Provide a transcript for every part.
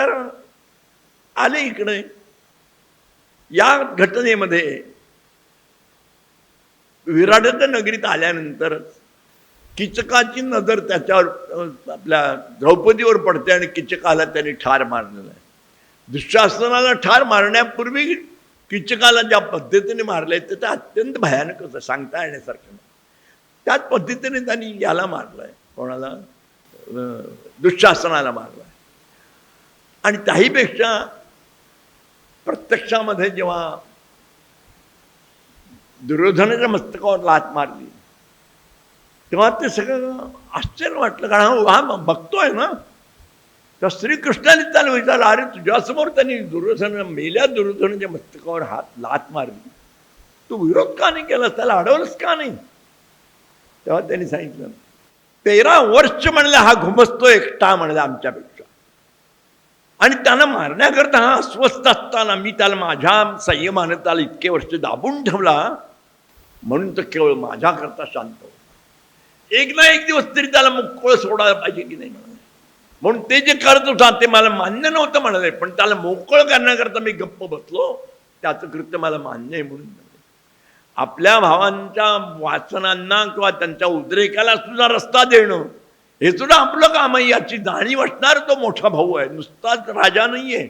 तर आले इकडे. या घटनेमध्ये विराट नगरीत आल्यानंतर किचकाची नजर त्याच्यावर आपल्या द्रौपदीवर पडते आणि किचकाला त्यांनी ठार मारलेला आहे. दुःशासनाला ठार मारण्यापूर्वी किचकाला ज्या पद्धतीने मारले ते ते अत्यंत भयानक होतं सांगता येण्यासारखं त्याच पद्धतीने त्यांनी याला मारलंय कोणाला? दुःशासनाला मारलं आणि त्याहीपेक्षा प्रत्यक्षामध्ये जेव्हा दुर्योधनाच्या मस्तकावर लात मारली तेव्हा ते सगळं आश्चर्य वाटलं. कारण हा बघतोय ना तर श्रीकृष्णाने त्याला विचारलं अरे तुझ्यासमोर त्यांनी दुर्योधन मेल्या दुर्योधनाच्या मस्तकावर हात लात मारली. तू विरोध का नाही केलास? त्याला अडवलंस का नाही? तेव्हा त्यांनी सांगितलं तेरा वर्ष म्हणलं हा घुमसतो एकटा म्हणलं आमच्यापेक्षा. आणि त्यांना मारण्याकरता हा अस्वस्थ असताना मी त्याला माझ्या संयमानं त्याला इतके वर्ष दाबून ठेवला म्हणून तर केवळ माझ्याकरता शांत हो एक ना एक दिवस तरी त्याला मोकळं सोडायला पाहिजे की नाही म्हणाले. म्हणून ते जे करत होता ते मला मान्य नव्हतं म्हणाले पण त्याला मोकळं करण्याकरता मी गप्प बसलो त्याचं कृत्य मला मान्य आहे म्हणून आपल्या भावांच्या वाचनांना किंवा त्यांच्या उद्रेकाला सुद्धा रस्ता देणं हे सुद्धा आपलं काम आहे. याची जाणीव असणार तो मोठा भाऊ आहे. नुसताच राजा नाही आहे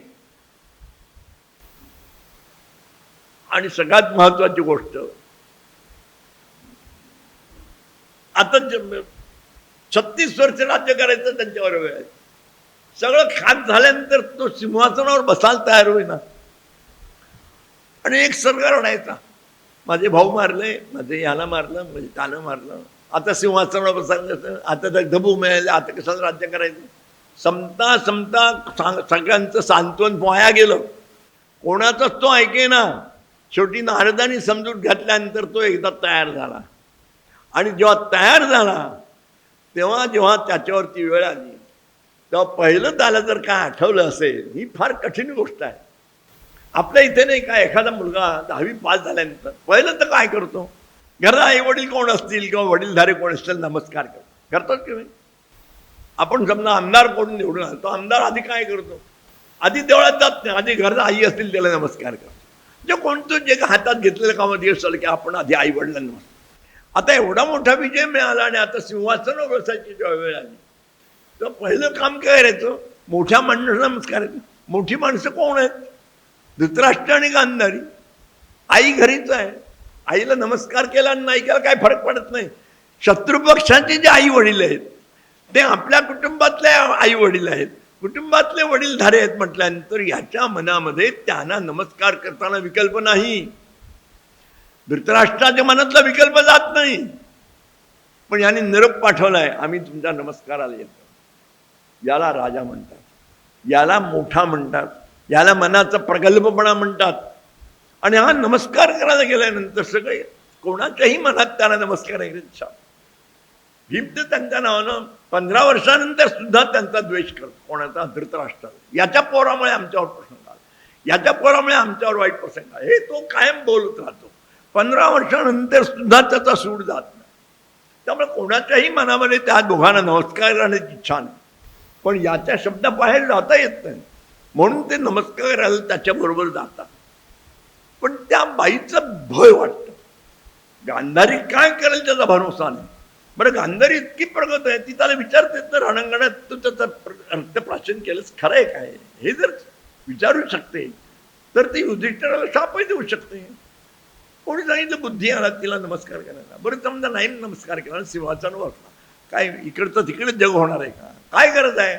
आणि सगळ्यात महत्वाची गोष्ट आता छत्तीस वर्ष राज्य करायचं त्यांच्यावर वेळ आहे. सगळं खात झाल्यानंतर तो सिंहासनावर बसायला तयार होईना. आणि एक सरकार आणायचा. माझे भाऊ मारले माझे याला मारलं म्हणजे त्यानं मारलं. आता सिंहासनावर बसायला आता तर धबू मिळाले आता कसं राज्य करायचं? समता समता सांग- सगळ्यांचं सांत्वन वाया गेलं. कोणाचाच तो ऐके ना? शेवटी नारदानी समजून घातल्यानंतर तो एकदा तयार झाला. आणि जेव्हा तयार झाला तेव्हा जेव्हा त्याच्यावरती वेळ आली तेव्हा पहिलं त्याला जर काय आठवलं असेल ही फार कठीण गोष्ट आहे. आपल्या इथे नाही का एखादा मुलगा दहावी पास झाल्यानंतर पहिलं तर काय करतो? घरात आई वडील कोण असतील किंवा वडीलधारे कोण असतील नमस्कार करतो करतात की नाही? आपण समजा आमदार कोण निवडून आलो तो आमदार आधी काय करतो? आधी देवळात जात नाही आधी घरात आई असतील त्याला नमस्कार करतो जे कोणतं जे हातात घेतलेलं कामात यश चाललं की आपण आधी आई वडिलांना आता एवढा मोठा विजय मिळाला आणि आता सिंहासन बसायची जेव्हा वेळ आली तर पहिलं काम काय करायचं मोठ्या माणसाला नमस्कार. मोठी माणसं कोण आहेत? धृतराष्ट्र आणि गांधारी. आई घरीच आहे. आईला नमस्कार केला आणि नाही केला काय फरक पडत नाही. शत्रुपक्षाचे जे आई वडील आहेत ते आपल्या कुटुंबातले आई वडील आहेत. कुटुंबातले वडीलधारे आहेत म्हटल्यानंतर याच्या मनामध्ये त्यांना नमस्कार करताना विकल्प नाही. धृतराष्ट्राच्या मनातला विकल्प जात नाही. पण याने निरोप पाठवलाय आम्ही तुमच्या नमस्काराला येतो. याला राजा म्हणतात. याला मोठा म्हणतात. याला मनाचा प्रगल्भपणा म्हणतात. आणि हा नमस्कार करायला गेल्यानंतर सगळे कोणाच्याही मनात त्याला नमस्कार करायची इच्छा भीम तर त्यांच्या नावानं पंधरा वर्षानंतर सुद्धा त्यांचा द्वेष करतो. कोणाचा धृतराष्ट्र याच्या पोरामुळे आमच्यावर प्रसंग आला. याच्या पोरामुळे आमच्यावर वाईट प्रसंग आला. हे तो कायम बोलत राहतो. पंधरा वर्षानंतर सुद्धा त्याचा सूड जात नाही. त्यामुळे कोणाच्याही मनामध्ये त्या दोघांना नमस्कार करण्याची इच्छा नाही पण याच्या शब्दाबाहेर जाता येत नाही. म्हणून ते नमस्कार करायला त्याच्याबरोबर जातात. पण त्या बाईचं भय वाटतं. गांधारी काय करेल त्याचा भरोसा नाही. बरं गांधारी इतकी प्रगत आहे ती त्याला विचारते तर रणांगणात तू त्याचा प्र- अंत्यप्राशन केलंच खरं आहे काय? हे जर विचारू शकते तर ती युधिष्ठिराला शापही देऊ शकते. कोणी सांगितलं बुद्धी आला तिला नमस्कार करायला. बरं समजा नाही नमस्कार केला शिवाचा वाटला काय इकडचं तिकडे जग होणार आहे का? काय गरज आहे?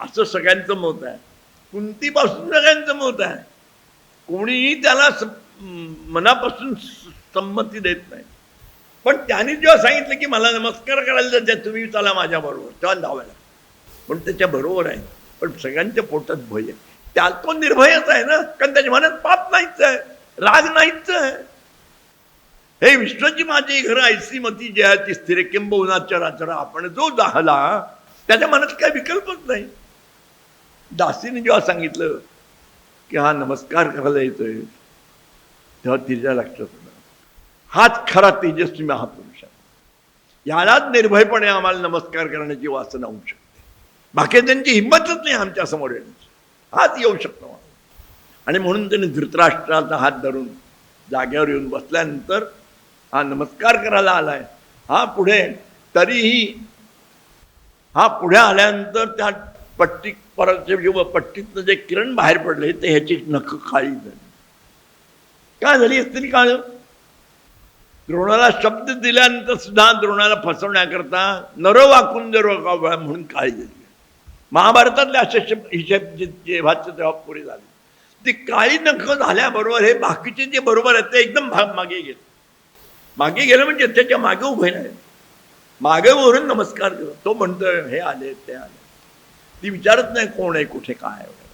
असं सगळ्यांचं मत आहे. कुंतीपासून सगळ्यांचं मत आहे. कोणीही त्याला स- मनापासून संमती देत नाही. पण त्यांनी जेव्हा सांगितलं की मला नमस्कार करायला जायचं तुम्ही चला माझ्या बरोबर. तेव्हा धावायला पण त्याच्या बरोबर आहे. पण सगळ्यांच्या पोटात भय आहे. त्या तो निर्भयच आहे ना. कारण त्याच्या मनात पाप नाहीच आहे. राग नाहीच आहे. हे विष्णूची माझी घर ऐसी मती जे आहे ती स्थिर किंबहुनाचराचर आपण जो दाहला त्याच्या मनात काही विकल्पच नाही. दासीने जेव्हा सांगितलं की हा नमस्कार करायला येतोय तेव्हा तिच्या लक्षात आलं हाच खरा तेजस्वी महापुरुष आहे यालाच निर्भयपणे आम्हाला नमस्कार करण्याची वासना होऊ शकते बाकी त्यांची हिंमतच नाही आमच्यासमोर येण्याची हाच हो येऊ शकतो आणि म्हणून त्यांनी धृतराष्ट्राचा हात धरून जागेवर येऊन बसल्यानंतर हा नमस्कार करायला आलाय. हा पुढे तरीही हा पुढे आल्यानंतर त्या पट्टी परत जेव्हा पट्टीतनं जे किरण बाहेर पडले ते ह्याची नख काळी झाली. काय झाली असतील काळ? द्रोणाला शब्द दिल्यानंतर सुद्धा द्रोणाला फसवण्याकरता नर वाकून जर म्हणून काळी झाली. महाभारतातले असे हिशेब जेव्हाचे तेव्हा पुरे झाले. ती काळी नख झाल्याबरोबर हे बाकीचे जे बरोबर आहेत ते एकदम भाग मागे गेले. मागे गेलं म्हणजे त्याच्यामागे उभे नाही मागे वरून नमस्कार केला. तो म्हणतोय हे आले ते आले. ती विचारत नाही कोण आहे कुठे काय आहे वगैरे.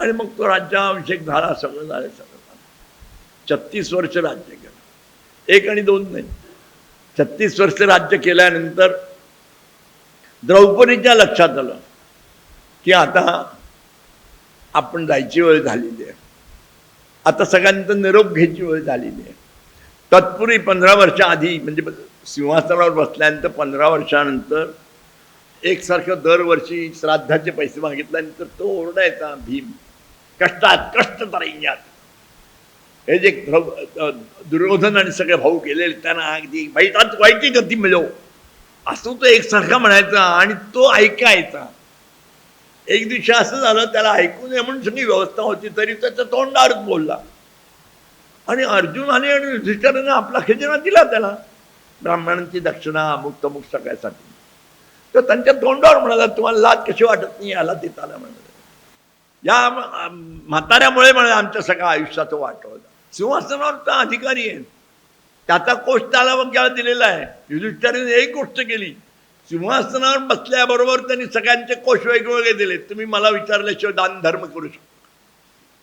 आणि मग तो राज्याभिषेक झाला सगळं झालं सगळं झालं. छत्तीस वर्ष राज्य केलं. एक आणि दोन नाही. छत्तीस वर्ष राज्य केल्यानंतर द्रौपदीच्या लक्षात आलं की आता आपण जायची वेळ झालेली आहे. आता सगळ्यांचा निरोप घ्यायची वेळ झालेली आहे. तत्पूर्वी पंधरा वर्ष आधी म्हणजे सिंहासनावर बसल्यानंतर पंधरा वर्षानंतर एकसारखं दरवर्षी श्राद्धाचे पैसे मागितल्यानंतर तो ओरडायचा भीम कष्टात कष्ट तरण्यात हे जे द्रौ- दुर्योधन आणि सगळे भाऊ केलेले त्यांना अगदी वाईटात वाईटी गती मिळव असं तो एकसारखा म्हणायचा आणि तो ऐकायचा. एक दिवशी असं झालं त्याला ऐकू नये म्हणून सगळी व्यवस्था होती तरी त्याच्या तोंडावरच बोलला. आणि अर्जुनाने आणि युधिष्ठराने आपला खजिना दिला त्याला. ब्राह्मणांची दक्षिणा अमुक तमुक सगळ्यासाठी. तर त्यांच्या तोंडावर म्हणाला तुम्हाला लाज कशी वाटत नाही याला आला म्हणाला. या म्हाताऱ्यामुळे म्हणाला आमच्या सगळ्या आयुष्याचं वाटवलं सिंहासनावर तर अधिकारी आहे त्याचा कोष त्याला मग दिलेला आहे. युधिष्ठिराने एक गोष्ट केली. सिंहासनावर बसल्याबरोबर त्यांनी सगळ्यांचे कोश वेगवेगळे दिले. तुम्ही मला विचारल्याशिवाय दान धर्म करू शकता.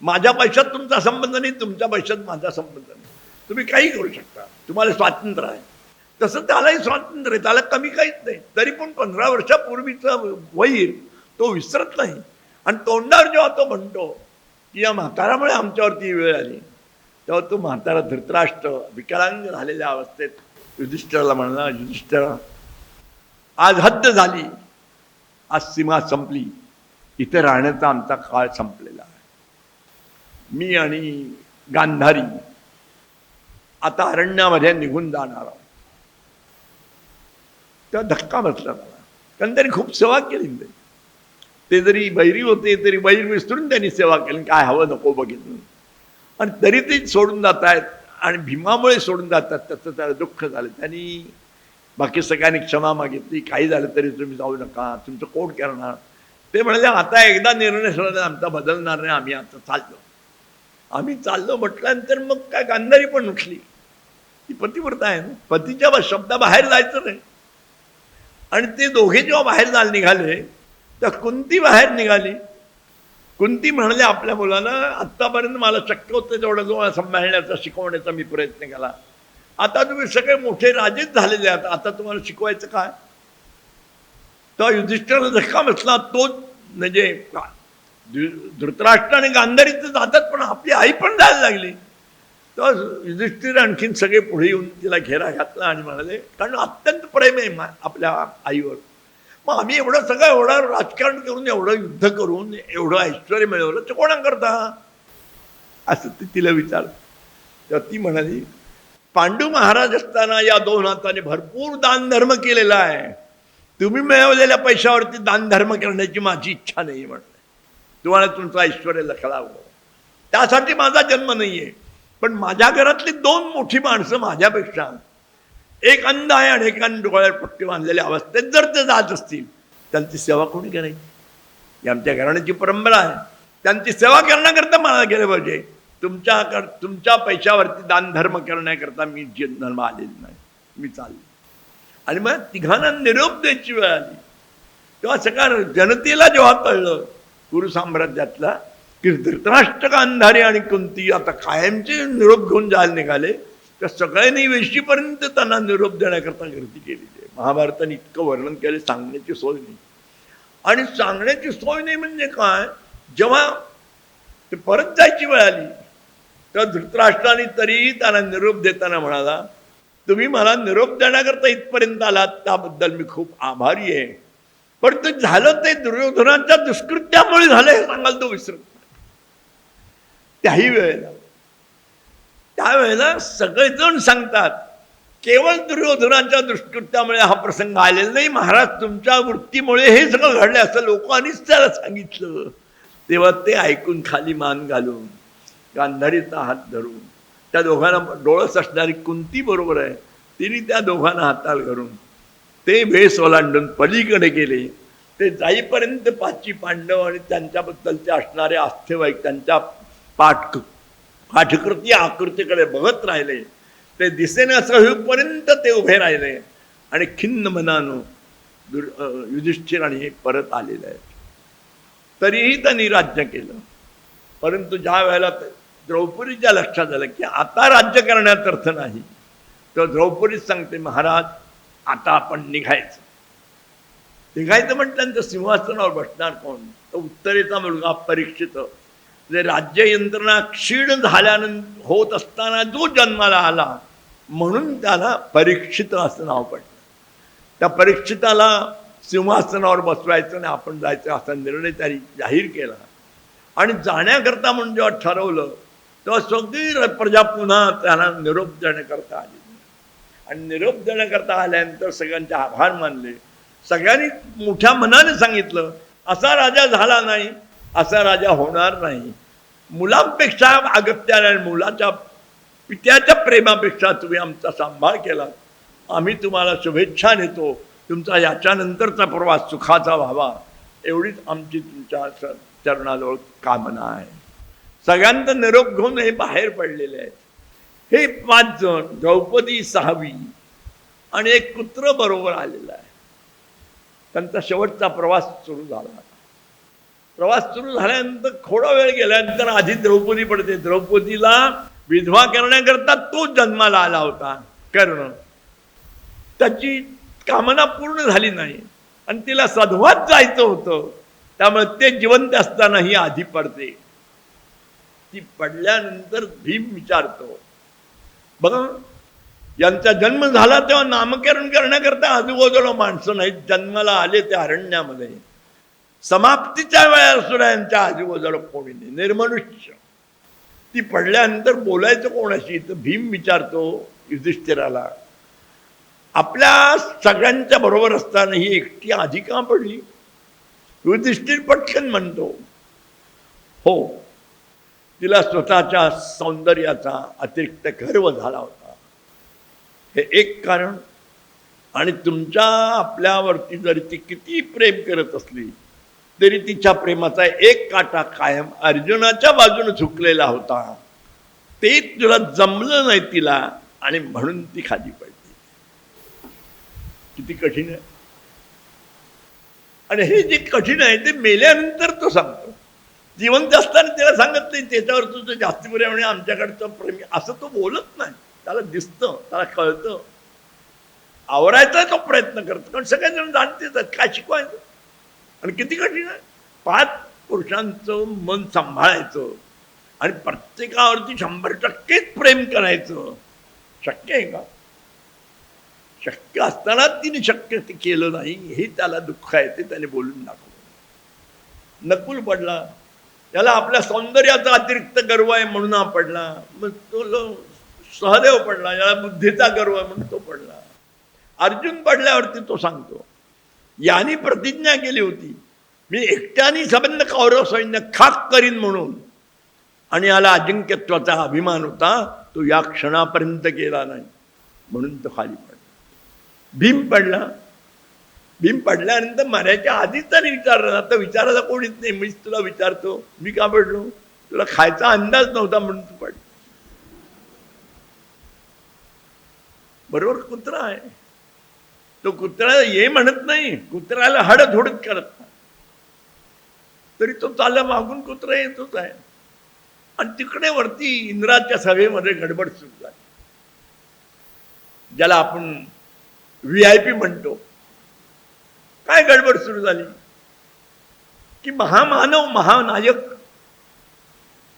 माझ्या पैशात तुमचा संबंध नाही तुमच्या पैशात माझा संबंध नाही. तुम्ही काही करू शकता. तुम्हाला स्वातंत्र्य आहे. तसं त्यालाही स्वातंत्र्य आहे. त्याला कमी काहीच नाही. तरी पण पंधरा वर्षापूर्वीचा वैर तो विसरत नाही. आणि तोंडावर जेव्हा तो म्हणतो की या म्हातारामुळे आमच्यावरती वेळ आली. तेव्हा तो म्हातारा धृतराष्ट्र विकलांग झालेल्या अवस्थेत युधिष्ठराला म्हणला युधिष्ठरा आज हद्द झाली. आज सीमा संपली. इथे राहण्याचा आमचा काळ संपलेला आहे. मी आणि गांधारी आता अरण्यामध्ये निघून जाणार आहोत. तेव्हा धक्का बसला मला. कारण त्यांनी खूप सेवा केली. त्यांनी. ते जरी बैरी होते तरी बैर विसरून त्यांनी सेवा केली. काय हवं नको बघितलं. आणि तरी ते सोडून जात आहेत आणि भीमामुळे सोडून जातात. त्याचं त्याला दुःख झालं. त्यांनी बाकी सगळ्यांनी क्षमा मागितली. काही झालं तरी तुम्ही जाऊ नका. तुमचं कोण करणार? ते म्हणाले आता एकदा निर्णय सोडला आमचा बदलणार नाही. आम्ही आता चाललो. आम्ही चाललो म्हटल्यानंतर मग काय गांधारी पण उठली. ती पतिव्रता आहे ना. पतीच्या शब्दाबाहेर जायचं नाही. आणि ते दोघे जेव्हा बाहेर जायला निघाले तर कुंती बाहेर निघाली. कुंती म्हणाले आपल्या मुलाला आत्तापर्यंत मला शक्य होतं तेवढं जो सांभाळण्याचा शिकवण्याचा मी प्रयत्न केला. आता तुम्ही सगळे मोठे राजेच झालेले आहात. आता तुम्हाला शिकवायचं काय? तर युधिष्ठिराला धक्का बसला. तो म्हणजे धृतराष्ट्र आणि गांधारीचं तर जातात पण आपली आई पण जायला लागली. तर युधिष्ठिर आणखीन सगळे पुढे येऊन तिला घेरा घातला आणि म्हणाले कारण अत्यंत प्रेम आहे मा- आपल्या आईवर. मग आम्ही एवढं सगळं एवढं राजकारण करून एवढं युद्ध करून एवढं ऐश्वर मिळवलं ते कोणाकरता असं ते तिला विचार तेव्हा ती म्हणाली पांडू महाराज असताना या दोन हाताने भरपूर दानधर्म केलेला आहे. तुम्ही मिळवलेल्या पैशावरती दानधर्म करण्याची माझी इच्छा नाही म्हणते तुम्हाला तुमचं ऐश्वर लखलावं. त्यासाठी माझा जन्म नाही आहे पण माझ्या घरातली दोन मोठी माणसं माझ्यापेक्षा एक अंध आहे आणि एकाने डोळ्यावर पट्टी बांधलेल्या अवस्थेत जर ते जात असतील त्यांची सेवा कोणी करायची ही आमच्या घराण्याची परंपरा आहे. त्यांची सेवा करण्याकरता मला गेलं पाहिजे. तुमच्या कर तुमच्या पैशावरती दानधर्म करण्याकरता मी जन्म आलेली नाही. मी चालले. आणि मग तिघांना निरोप द्यायची वेळ आली. तेव्हा सकाळ जनतेला जेव्हा कळलं कुरु साम्राज्यातला की धृतराष्ट्र अंधारी आणि कुंती आता कायमचे निरोप घेऊन जायला निघाले. त्या सगळ्यांनी वेशीपर्यंत त्यांना निरोप देण्याकरता गर्दी केलेली आहे महाभारताने इतकं वर्णन केलं सांगण्याची सोय नाही. आणि सांगण्याची सोय नाही म्हणजे काय? जेव्हा ते परत जायची वेळ आली तर धृतराष्ट्राने तरीही त्यांना निरोप देताना म्हणाला तुम्ही मला निरोप देण्याकरता इथपर्यंत आलात त्याबद्दल मी खूप आभारी आहे. पण ते झालं ते दुर्योधनाच्या दुष्कृत्यामुळे झालं हे सांगाल तो विसरत. त्याही वेळेला त्यावेळेला सगळेजण सांगतात केवळ दुर्योधनाच्या दुष्कृत्यामुळे हा प्रसंग आलेला नाही महाराज तुमच्या वृत्तीमुळे हे सगळं घडलं असं लोकांनीच त्याला सांगितलं. तेव्हा ते ऐकून खाली मान घालून गांधारीचा हात धरून त्या दोघांना डोळस असणारी कुंती बरोबर आहे तिने त्या दोघांना हाताल धरून ते भेस ओलांडून पलीकडे गेले. ते जाईपर्यंत पाची पांडव आणि त्यांच्याबद्दलचे असणारे आस्थेवाईक त्यांच्या पाठ पाठकृती आकृतीकडे बघत राहिले. ते दिसेने असं होईपर्यंत ते उभे राहिले. आणि खिन्न मनानं युधिष्ठिर आणि हे परत आलेले आहेत. तरीही त्यांनी राज्य केलं. परंतु ज्या वेळेला द्रौपदीच्या लक्षात आलं की आता राज्य करण्यात अर्थ नाही तर द्रौपदीच सांगते महाराज आता आपण निघायचं. निघायचं म्हटल्यानंतर सिंहासनावर बसणार कोण? तर उत्तरेचा मुलगा परीक्षित राज्य यंत्रणा क्षीण झाल्यानंतर होत असताना जो जन्माला आला म्हणून त्याला परीक्षित असं नाव पडलं. त्या परीक्षिताला सिंहासनावर बसवायचं आणि आपण जायचं असा निर्णय त्यांनी जाहीर केला. आणि जाण्याकरता म्हणून जेव्हा ठरवलं तेव्हा सगळी प्रजा पुन्हा त्यांना निरोप देण्याकरता आली. आणि निरोप देण्याकरता आल्यानंतर सगळ्यांचे आभार मानले. सगळ्यांनी मोठ्या मनाने सांगितलं असा राजा झाला नाही असा राजा होणार नाही. मुलांपेक्षा अगत्याने आणि मुलाच्या पित्याच्या प्रेमापेक्षा तुम्ही आमचा सांभाळ केला. आम्ही तुम्हाला शुभेच्छा देतो. तुमचा याच्यानंतरचा प्रवास सुखाचा व्हावा. एवढीच आमची तुमच्या चरणाजवळ कामना आहे. सगळ्यांचा निरोप घेऊन हे बाहेर पडलेले आहेत. हे पाच जण द्रौपदी सहावी आणि एक कुत्र बरोबर आलेला आहे. त्यांचा शेवटचा प्रवास सुरू झाला. प्रवास सुरू झाल्यानंतर थोडा वेळ गेल्यानंतर आधी द्रौपदी पडते. द्रौपदीला विधवा करण्याकरता तो जन्माला आला होता. कर्ण. त्याची कामना पूर्ण झाली नाही. आणि तिला सधवात जायचं होतं. त्यामुळे ते जिवंत असताना ही आधी पडते. ती पडल्यानंतर भीम विचारतो. बघा यांचा जन्म झाला तेव्हा नामकरण करण्याकरता आजूबाजूला माणसं नाहीत. जन्माला आले त्या अरण्यामध्ये. समाप्तीच्या वेळेला सुद्धा यांच्या आजूबाजूला कोणी नाही. निर्मनुष्य. ती पडल्यानंतर बोलायचं कोणाशी? तर भीम विचारतो युधिष्ठिराला आपल्या सगळ्यांच्या बरोबर असताना ही एकटी आधी का पडली? युधिष्ठिर पटकन म्हणतो हो तिला स्वतःच्या सौंदर्याचा अतिरिक्त गर्व झाला होता. हे एक कारण. आणि तुमच्या आपल्यावरती जरी ती किती प्रेम करत असली तरी तिच्या प्रेमाचा एक काटा कायम अर्जुनाच्या बाजूने झुकलेला होता. ते तुला जमलं नाही तिला आणि म्हणून ती खाली पडली. किती कठीण आहे. आणि हे जे कठीण आहे ते मेल्यानंतर तो सांगतो. जिवंत असताना त्याला सांगत नाही त्याच्यावर तुझं जास्त म्हणजे आमच्याकडचं प्रेमी असं तो बोलत नाही. त्याला दिसतं त्याला कळतं. आवरायचा तो प्रयत्न करतो. कारण सगळेजण जाणतेच आहेत. काय शिकवायचं? आणि किती कठीण आहे? पाच पुरुषांचं मन सांभाळायचं आणि प्रत्येकावरती शंभर टक्केच प्रेम करायचं. शक्य आहे का? शक्य असताना तिने शक्य ते केलं नाही हे त्याला दुःख आहे ते त्याने बोलून दाखवलं. नकुल पडला. त्याला आपल्या सौंदर्याचा अतिरिक्त गर्व आहे म्हणून हा पडला. मग तो सहदेव पडला याला बुद्धीचा गर्व आहे म्हणून तो पडला. अर्जुन पडल्यावरती तो सांगतो यांनी प्रतिज्ञा केली होती. मी एकट्याने संबंध कौरव सैन्य खाक करीन म्हणून. आणि याला अजिंक्यत्वाचा अभिमान होता तो या क्षणापर्यंत केला नाही. म्हणून तो खाली पडला. भीम पडला. भीम पडल्यानंतर मरायच्या आधीच त्याने विचारलं आता विचारायला कोणीच नाही. मीच तुला विचारतो. मी का पडलो? तुला खायचा अंदाज नव्हता म्हणून तू पड बरोबर कुत्रा आहे. तो कुत्रा ये म्हणत नाही. कुत्र्याला हडधोडत करत नाही. तरी तो चालला मागून कुत्रा येतोच आहे. आणि तिकडे वरती इंद्राच्या सभेमध्ये गडबड सुरू झाली. ज्याला आपण व्ही आय पी म्हणतो. काय गडबड सुरू झाली? की महामानव महानायक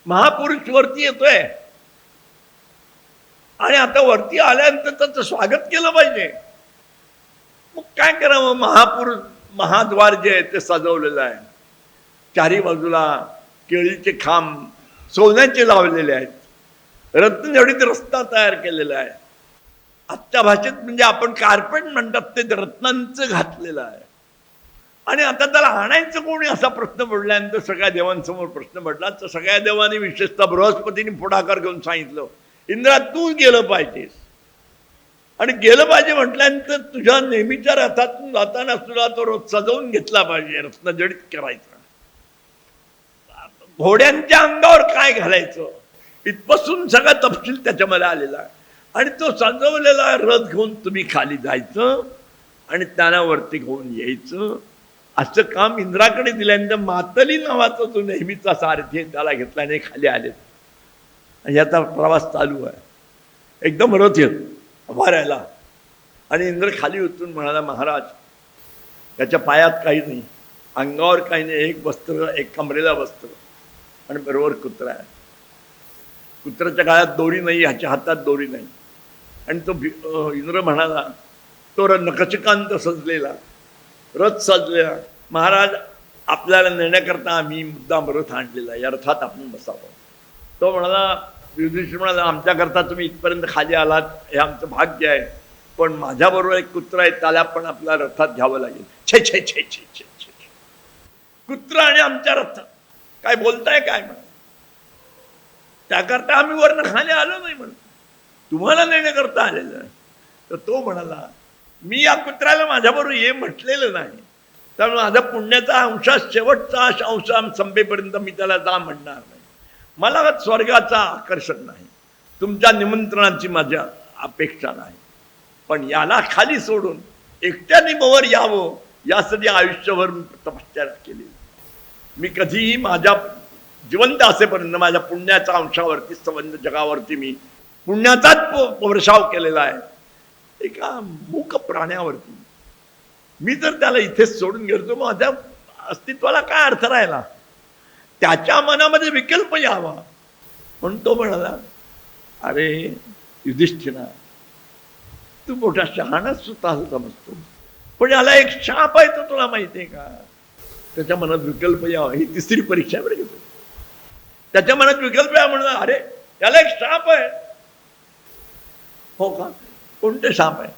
महापुरुष वरती येतोय. आणि आता वरती आल्यानंतर त्याचं स्वागत केलं पाहिजे. मग काय करावं? महापुरुष महाद्वार जे आहे ते सजवलेलं आहे. चारी बाजूला केळीचे खांब सोन्याचे लावलेले आहेत. रत्नजडीत रस्ता तयार केलेला आहे. आजच्या भाषेत म्हणजे आपण कार्पेट म्हणतात ते रत्नांचं घातलेलं आहे. आणि आता त्याला आणायचं कोणी? असा प्रश्न पडल्यानंतर सगळ्या देवांसमोर प्रश्न पडला. तर सगळ्या देवांनी विशेषतः बृहस्पतीने पुढाकार घेऊन सांगितलं इंद्रा तू गेलं पाहिजेस. आणि गेलं पाहिजे म्हटल्यानंतर तुझ्या नेहमीच्या रथातून जाताना तुला तो रथ सजवून घेतला पाहिजे रत्नजडित करायचा. घोड्यांच्या अंगावर काय घालायचं? इथपासून सगळा तपशील त्याच्यामध्ये आलेला आहे. आणि तो सजवलेला रथ घेऊन तुम्ही खाली जायचं आणि त्यांना वरती घेऊन यायचं. असं काम इंद्राकडे दिल्यानंतर मातली नावाचा जो नेहमीचा सारथी त्याला घेतला आणि खाली आले याचा प्रवास चालू आहे. एकदम रथ येतो. वाऱ्याला आणि इंद्र खाली उतरून म्हणाला महाराज त्याच्या पायात काही नाही. अंगावर काही नाही. एक वस्त्र एक कमरेला वस्त्र आणि बरोबर कुत्रा आहे. कुत्र्याच्या काळात दोरी नाही ह्याच्या हातात दोरी नाही. आणि तो इंद्र म्हणाला तो र सजलेला रथ सजलेला. महाराज आपल्याला नेण्याकरता आम्ही मुद्दाम रथ आणलेला या रथात आपण बसावं. तो म्हणाला युधिष्ठिर म्हणाला आमच्याकरता तुम्ही इथपर्यंत खाली आलात हे आमचं भाग्य आहे. पण माझ्याबरोबर एक कुत्रा आहे त्याला पण आपल्या रथात घ्यावं लागेल. छे छे छे छे छे छे कुत्रा आणि आमच्या रथात काय बोलताय काय म्हणा? त्याकरता आम्ही वरनं खाली आलो नाही म्हणून. तुम्हाला नेण्याकरता आलेलं तर तो म्हणाला मी या कुत्र्याला माझ्याबरोबर ये म्हटलेलं नाही. त्यामुळे माझा पुण्याचा अंशा शेवटचा अंश संपेपर्यंत मी त्याला जा म्हणणार मला स्वर्गाचा आकर्षण नाही. तुमच्या निमंत्रणाची माझ्या अपेक्षा नाही. पण याला खाली सोडून एकट्याने मोवर यावं यासाठी आयुष्यभर मी केली. मी कधीही माझ्या जिवंत असेपर्यंत माझ्या पुण्याच्या अंशावरती संबंध जगावरती मी पुण्याचाच वर्षाव केलेला आहे. एका मूक प्राण्यावरती. मी जर त्याला इथेच सोडून गेलो माझ्या अस्तित्वाला काय अर्थ राहिला? त्याच्या मनामध्ये विकल्प यावा. म्हणून तो म्हणाला अरे युधिष्ठिरा तू मोठा शहाणाच सुद्धा समजतो. पण याला एक शाप आहे तो तुला माहिती आहे का? त्याच्या मनात विकल्प यावा ही तिसरी परीक्षा बरं घेतो त्याच्या मनात विकल्प या म्हणून अरे त्याला एक शाप आहे. हो का? कोणते शाप आहे?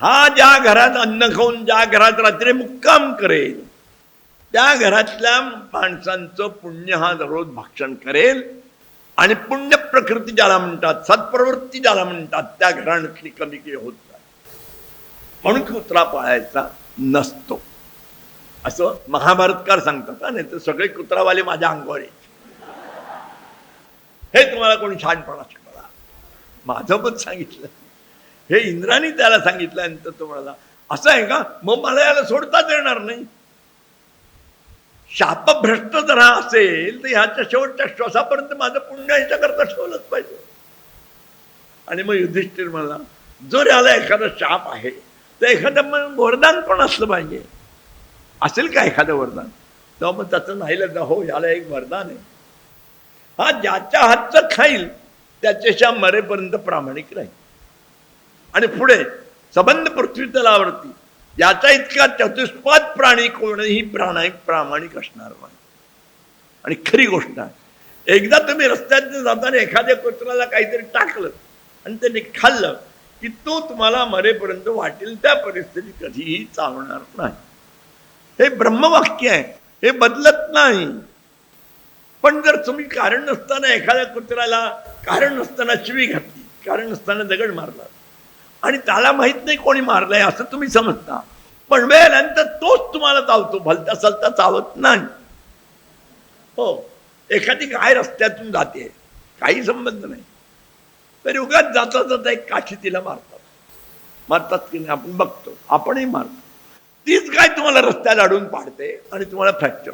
हा ज्या घरात अन्न खाऊन ज्या घरात रात्री मुक्काम करेल त्या घरातल्या माणसांचं पुण्य हा दररोज भक्षण करेल. आणि पुण्य प्रकृती ज्याला म्हणतात सत्प्रवृत्ती ज्याला म्हणतात त्या घराण्यातली कमी की होत नाही. म्हणून कुत्रा पाळायचा नसतो. असं महाभारतकार सांगतात हा नाही तर सगळे कुत्रावाले माझ्या अंगावर हे तुम्हाला कोणी छानपणा शिकवला माझं पण सांगितलं. हे इंद्राने त्याला सांगितलं तो तुम्हाला असं आहे का? मग मला याला सोडताच येणार नाही. शापभ्रष्ट जर हा असेल तर ह्याच्या शेवटच्या श्वासापर्यंत माझं पुण्य ह्याच्याकरता ठेवलंच पाहिजे. आणि मग युधिष्ठिर मला जर याला एखादा शाप आहे तर एखादं मग वरदान पण असलं पाहिजे. असेल का एखादं वरदान? तेव्हा मग त्याचं नाही हो याला एक वरदान आहे. हा ज्याच्या हातचं खाईल त्याच्याशा मरेपर्यंत प्रामाणिक राहील. आणि पुढे सबंध पृथ्वी तलावरती याचा इतका चतुष्पाद प्राणी कोणीही प्राणा प्रामाणिक असणार नाही. आणि खरी गोष्ट आहे एकदा तुम्ही रस्त्यात जाताना एखाद्या कुत्र्याला काहीतरी टाकलं आणि त्याने खाल्लं की तो तुम्हाला मरेपर्यंत वाटेल त्या परिस्थितीत कधीही चालणार नाही. हे ब्रह्मवाक्य आहे हे बदलत नाही. पण जर तुम्ही कारण नसताना एखाद्या कुत्र्याला कारण नसताना शिवी घातली कारण नसताना दगड मारला आणि त्याला माहीत नाही कोणी मारलंय असं तुम्ही समजता. पण वेळ तोच तुम्हाला चावतो भलता सलता चावत नाही. हो एखादी गाय रस्त्यातून जाते काही संबंध नाही. तरी उगाच जाता जाता एक काठी तिला मारतात. मारतात की नाही आपण बघतो आपणही मारतो. तीच काय तुम्हाला रस्त्यात अडून पाडते आणि तुम्हाला फ्रॅक्चर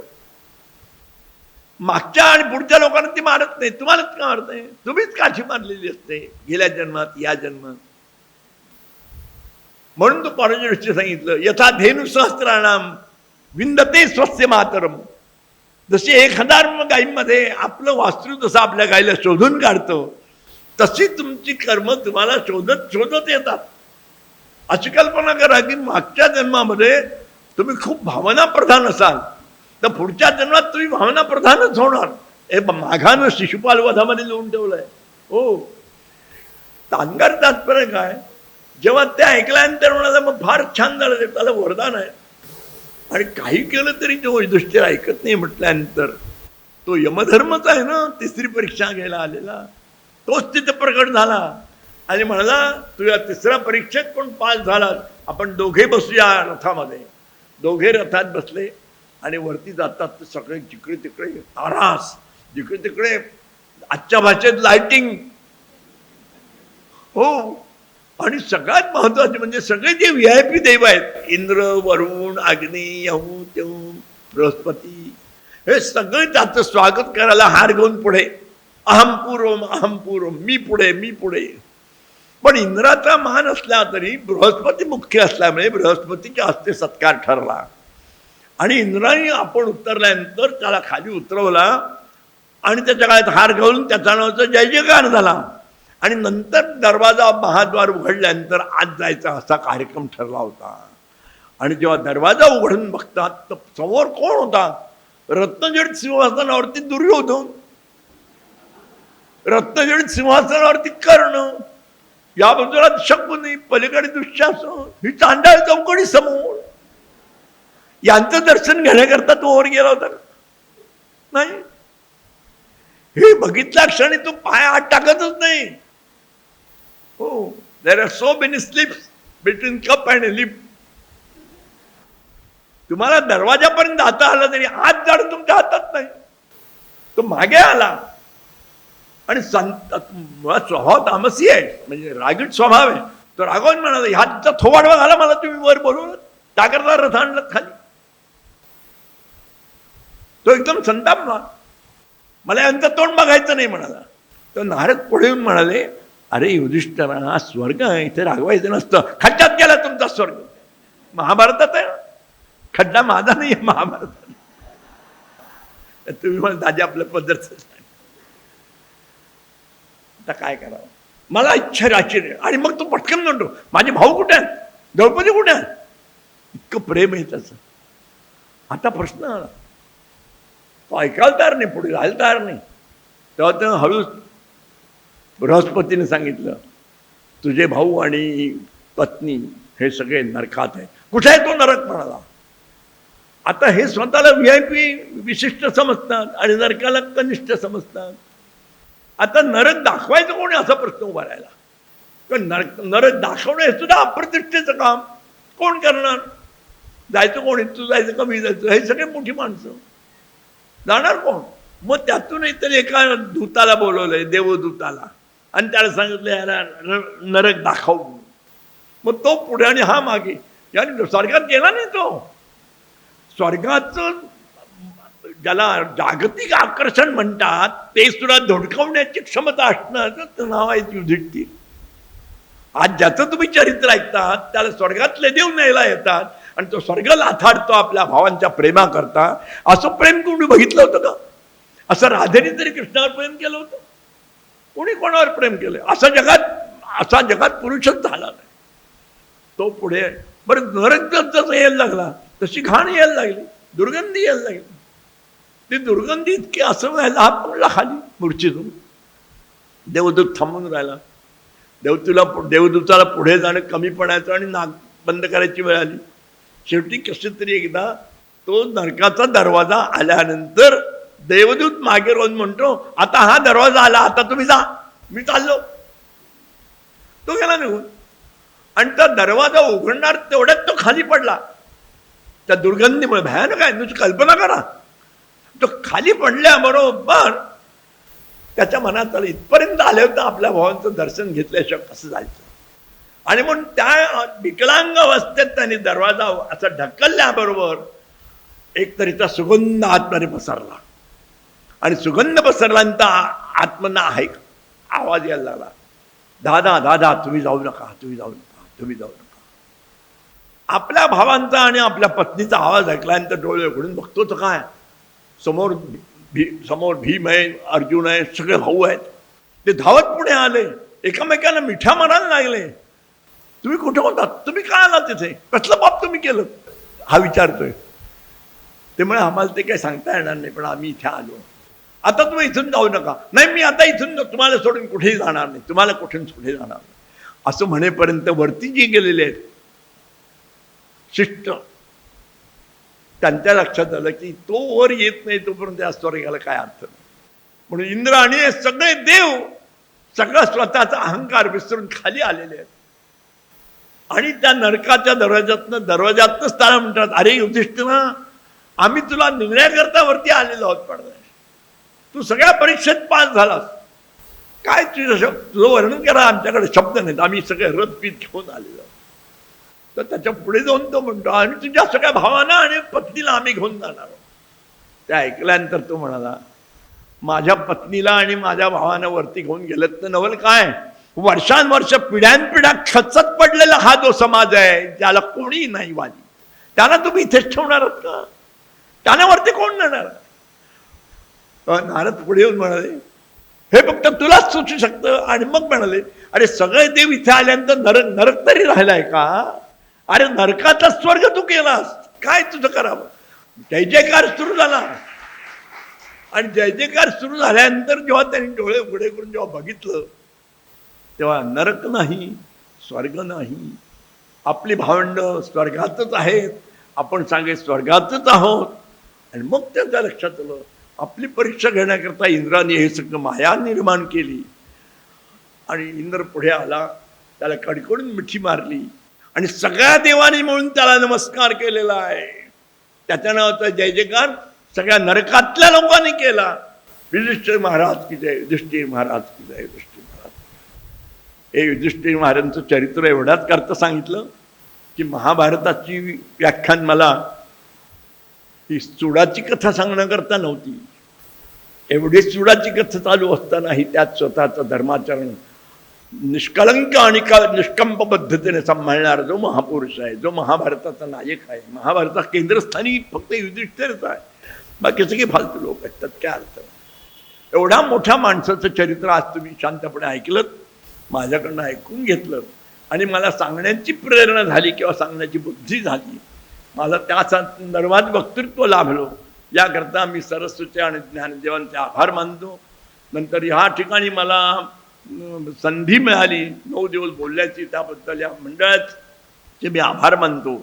मागच्या आणि पुढच्या लोकांना ती मारत नाही तुम्हालाच का मारत नाही तुम्हीच काठी मारलेली असते गेल्या जन्मात या जन्मात. म्हणून तो पौराणिक सांगितलं यथा धेनु सहस्त्राणाम विंदते स्वस्य मातरम. जशी एक हजार गायींमध्ये आपलं वास्तू जसं आपल्या गायीला शोधून काढतं तशी तुमची कर्म तुम्हाला शोधत शोधत येतात. अशी कल्पना करा की मागच्या जन्मामध्ये तुम्ही खूप भावना प्रधान असाल. तर पुढच्या जन्मात तुम्ही भावना प्रधानच होणार. हे माघानं शिशुपाल वधामध्ये लिहून ठेवलंय. हो. तांगार तात्पर्य काय? जेव्हा ते ऐकल्यानंतर म्हणाला मग फार छान झालं त्याला वरदान आहे. आणि काही केलं तरी तो युधिष्ठिर ऐकत नाही म्हटल्यानंतर. तो यमधर्मच आहे ना तिसरी परीक्षा घ्यायला आलेला. तोच तिथं प्रकट झाला. आणि म्हणाला तुझ्या तिसऱ्या परीक्षेत पण पास झाला आपण दोघे बसूया रथामध्ये. दोघे रथात बसले. आणि वरती जातात ते सगळे जिकडे तिकडे आरास जिकडे तिकडे आजच्या भाषेत लाइटिंग हो. आणि सगळ्यात महत्त्वाचे म्हणजे सगळे जे व्ही आय पी देव आहेत इंद्र वरुण अग्नी यहू तेहू बृहस्पती हे सगळे त्याचं स्वागत करायला हार घेऊन पुढे. अहम पूर्वम अहम पूर्वम मी पुढे मी पुढे. पण इंद्राचा मान असला तरी बृहस्पती मुख्य असल्यामुळे बृहस्पतीच्या हस्ते सत्कार ठरला. आणि इंद्राने आपण उतरल्यानंतर त्याला खाली उतरवला आणि त्याच्या काळात हार घालून त्याचा नावाचा जय जयकार झाला. आणि नंतर दरवाजा महाद्वार उघडल्यानंतर आज जायचा असा कार्यक्रम ठरला होता. आणि जेव्हा दरवाजा उघडून बघतात तर समोर कोण होता? रत्नजड सिंहासनावरती दुर्योधन रत्नजड सिंहासनावरती कर्ण. या बाजूला शकुनी पलीकडे दुःशासन ही चांडाळ चौकडी समोर. यांचं दर्शन घेण्याकरता तो वर गेला होता. नाही. हे बघितल्या क्षणी तो पाय आत टाकतच नाही. हो. There are so many slips between cup and lip तुम्हाला दरवाजापर्यंत जाता आला तरी हात जाड तुमच्या हातात नाही. तो मागे आला. आणि संत मुळात स्वभाव हो, तामसी आहे. म्हणजे रागीट स्वभाव आहे. तो रागवून म्हणाला ह्याचा थोवाडवा घाला मला तुम्ही वर बोलवलं. टाकरला रथ आणलं खाली. तो एकदम संतापला. मला यांचं तोंड बघायचं नाही म्हणाला. तर नारद पुढे येऊन म्हणाले अरे युधिष्ठरा हा स्वर्ग आहे इथे रागवायचं नसतं. खड्ड्यात गेला तुमचा स्वर्ग. महाभारतात आहे खड्डा माझा नाही आहे महाभारतात. तुम्ही मला दाजी आपल्या पद्धत आता काय करावं? मला इच्छा आश्चर्य. आणि मग तो पटकन म्हणतो माझे भाऊ कुठे आहेत? द्रौपदी कुठे आहेत? इतकं प्रेम आहे त्याचं. आता प्रश्न आला. तो ऐकायला तयार नाही पुढे राहायला तयार नाही. तेव्हा त्यानं हळूच बृहस्पतीने सांगितलं तुझे भाऊ आणि पत्नी हे सगळे नरकात आहे कुठे आहे तो नरक म्हणाला. आता हे स्वतःला व्ही आय पी विशिष्ट समजतात आणि नरकाला कनिष्ठ समजतात. आता नरक दाखवायचं कोणी असा प्रश्न उभा राहिला. पण नरक नरक दाखवणं हे सुद्धा अप्रतिष्ठेचं काम. कोण करणार? जायचं कोणी? तू जायचं का? मी जायचं? हे सगळे मोठी माणसं. जाणार कोण? मग त्यातूनही तरी एका दूताला बोलवलंय देवदूताला. आणि त्याला सांगितलं याला न- नरक दाखव. मग तो पुढे आणि हा मागे याने स्वर्गात गेला नाही तो. स्वर्गाचं ज्याला जागतिक आकर्षण म्हणतात ते सुद्धा धोडकावण्याची क्षमता असण्याचं नाव आहे युधिष्ठिर. आज ज्याचं तुम्ही चरित्र ऐकतात त्याला स्वर्गातले देव न्यायला येतात आणि तो स्वर्ग लाथाडतो आपल्या भावांच्या प्रेमाकरता. असं प्रेम तुम्ही बघितलं होतं का? असं राधेने तरी कृष्णावर प्रेम केलं होतं? कोणी कोणावर प्रेम केलं असा जगात असा जगात पुरुषच झाला नाही. तो पुढे बरं नरक जसं यायला लागला. तशी घाण यायला लागली. दुर्गंधी यायला लागली. ती दुर्गंधी इतकी असं व्हायला हा पडला खाली मूर्छेतून. देवदूत थांबून राहिला. देवतूला देवदूताला पुढे जाणं कमी पडायचं आणि नाक बंद करायची वेळ आली. शेवटी कशी तरी एकदा तो नरकाचा दरवाजा आल्यानंतर देवदूत मागे रोज म्हणतो आता हा दरवाजा आला आता तुम्ही जा. मी चाललो. तो गेला निघून. आणि तो दरवाजा उघडणार तेवढ्यात तो खाली पडला. त्या दुर्गंधीमुळे भयानक आहे. तुझी कल्पना करा. तो खाली पडल्याबरोबर त्याच्या मनात आलं इथपर्यंत आले होतं आपल्या भावांचं दर्शन घेतल्याशिवाय कसं जायचं? आणि म्हणून त्या विकलांग अवस्थेत त्यांनी दरवाजा असं ढकलल्याबरोबर एक तरीचा सुगंध आतमध्ये पसरला. आणि सुगंध पसरल्यानंतर आत्मना आहे आवाज यायला लागला. दादा दादा तुम्ही जाऊ नका तुम्ही जाऊ नका तुम्ही जाऊ नका. आपल्या भावांचा आणि आपल्या पत्नीचा आवाज ऐकल्यानंतर डोळे उघडून बघतो तर काय? समोर भी समोर भीम आहे अर्जुन आहे सगळे भाऊ आहेत. ते धावत पुढे आले. एकामेकांना मिठ्या मारायला लागले. तुम्ही कुठे होतात तुम्ही काय आला तिथे? कसलं बाप तुम्ही केलं? हा विचारतोय. ते म्हणे आम्हाला ते काही सांगता येणार नाही पण आम्ही इथे आलो. आता तुम्ही इथून जाऊ नका. नाही मी आता इथून तुम्हाला सोडून कुठेही जाणार नाही. तुम्हाला कुठून कुठे जाणार नाही. असं म्हणेपर्यंत वरती जी गेलेले आहेत शिष्ट त्यांच्या लक्षात आलं की तो वर येत नाही तोपर्यंत या स्वर्गाला काय अर्थ नाही. म्हणून इंद्र आणि सगळे देव सगळा स्वतःचा अहंकार विसरून खाली आलेले आहेत. आणि त्या नरकाच्या दरवाज्यातनं दरवाजातनंच त्याला म्हणतात अरे युधिष्ठिरा आम्ही तुला निर्णयाकरता वरती आलेलो आहोत पडदा तू सगळ्या परीक्षेत पास झालास. काय तुझं शब्द तुझं वर्णन करा आमच्याकडे शब्द नाहीत. आम्ही सगळे रथ पीत घेऊन आलेलो तर त्याच्या पुढे जाऊन तो म्हणतो आम्ही तुझ्या सगळ्या भावांना आणि पत्नीला आम्ही घेऊन जाणार ते ऐकल्यानंतर तो म्हणाला माझ्या पत्नीला आणि माझ्या भावानं वरती घेऊन गेलं तर नवल काय? वर्षानुवर्ष पिढ्यानपिढ्या खचत पडलेला हा जो समाज आहे ज्याला कोणी नाही वाली. त्यांना तुम्ही इथेच ठेवणार का? त्यांना वरती कोण नेणार? नारद पुढे येऊन म्हणाले हे फक्त तुलाच सुचू शकतं. आणि मग म्हणाले अरे सगळे देव इथे आल्यानंतर नरक नरक तरी राहिलाय का? अरे नरकाचा स्वर्ग तू केलास. काय तुझं करावं? जय जयकार सुरू झाला. आणि जय जयकार सुरू झाल्यानंतर जेव्हा त्यांनी डोळे उघडे करून जेव्हा बघितलं तेव्हा नरक नाही स्वर्ग नाही. आपली भावंड स्वर्गातच आहेत. आपण सांगे स्वर्गातच आहोत. आणि मग त्यांच्या लक्षात आलं आपली परीक्षा घेण्याकरता इंद्राने हे सगळं माया निर्माण केली. आणि इंद्र पुढे आला त्याला कडकडून मिठी मारली. आणि सगळ्या देवाने मिळून त्याला नमस्कार केलेला आहे. त्याच्या नावाचा जय जयकार सगळ्या नरकातल्या लोकांनी केला. युधिष्ठिर महाराज की जय युधिष्ठिर महाराज की जय युधिष्ठिर महाराज. हे युधिष्ठिर महाराजांचं चरित्र एवढ्याच करता सांगितलं की महाभारताची व्याख्यान मला ही चुडाची कथा सांगण्याकरता नव्हती. एवढी चुडाची कथ चालू असतानाही त्यात स्वतःचं धर्माचरण निष्कलंक आणि का निष्कंप पद्धतीने सांभाळणारा जो महापुरुष आहे जो महाभारताचा नायक आहे महाभारता केंद्रस्थानी फक्त युधिष्ठिरच आहे. बाकी सगळे फालतू लोक आहेत त्यात काय अर्थ? एवढ्या मोठ्या माणसाचं चरित्र आज तुम्ही शांतपणे ऐकलं माझ्याकडनं ऐकून घेतलं आणि मला सांगण्याची प्रेरणा झाली किंवा सांगण्याची बुद्धी झाली मला त्या संदर्भात वक्तृत्व लाभलो. याकरता मी सरस्वती आणि ज्ञानदेवांचे आभार मानतो. नंतर ह्या ठिकाणी मला संधी मिळाली. नऊ दिवस बोलल्याची त्याबद्दल या मंडळाचे मी आभार मानतो.